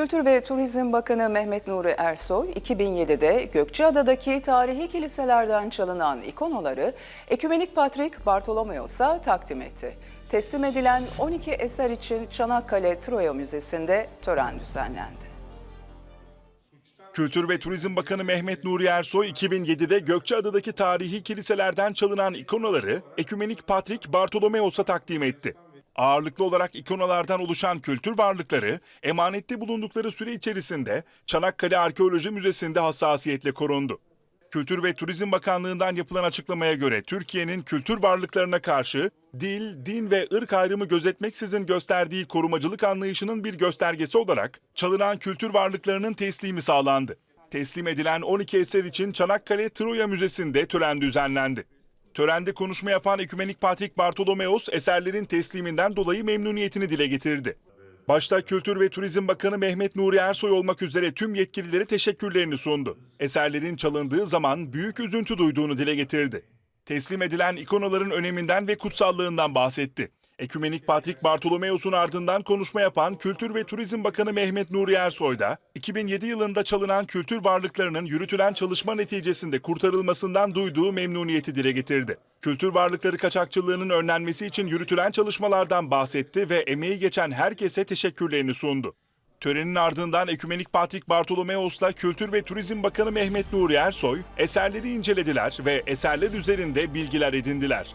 Kültür ve Turizm Bakanı Mehmet Nuri Ersoy, 2007'de Gökçeada'daki tarihi kiliselerden çalınan ikonoları Ekümenik Patrik Bartolomeos'a takdim etti. Teslim edilen 12 eser için Çanakkale Troya Müzesi'nde tören düzenlendi. Kültür ve Turizm Bakanı Mehmet Nuri Ersoy 2007'de Gökçeada'daki tarihi kiliselerden çalınan ikonaları Ekümenik Patrik Bartolomeos'a takdim etti. Ağırlıklı olarak ikonalardan oluşan kültür varlıkları emanette bulundukları süre içerisinde Çanakkale Arkeoloji Müzesi'nde hassasiyetle korundu. Kültür ve Turizm Bakanlığı'ndan yapılan açıklamaya göre Türkiye'nin kültür varlıklarına karşı dil, din ve ırk ayrımı gözetmeksizin gösterdiği korumacılık anlayışının bir göstergesi olarak çalınan kültür varlıklarının teslimi sağlandı. Teslim edilen 12 eser için Çanakkale Troya Müzesi'nde tören düzenlendi. Törende konuşma yapan Ekümenik Patrik Bartolomeos eserlerin tesliminden dolayı memnuniyetini dile getirdi. Başta Kültür ve Turizm Bakanı Mehmet Nuri Ersoy olmak üzere tüm yetkililere teşekkürlerini sundu. Eserlerin çalındığı zaman büyük üzüntü duyduğunu dile getirdi. Teslim edilen ikonaların öneminden ve kutsallığından bahsetti. Ekümenik Patrik Bartolomeos'un ardından konuşma yapan Kültür ve Turizm Bakanı Mehmet Nuri Ersoy da 2007 yılında çalınan kültür varlıklarının yürütülen çalışma neticesinde kurtarılmasından duyduğu memnuniyeti dile getirdi. Kültür varlıkları kaçakçılığının önlenmesi için yürütülen çalışmalardan bahsetti ve emeği geçen herkese teşekkürlerini sundu. Törenin ardından Ekümenik Patrik Bartolomeos'la Kültür ve Turizm Bakanı Mehmet Nuri Ersoy eserleri incelediler ve eserler üzerinde bilgiler edindiler.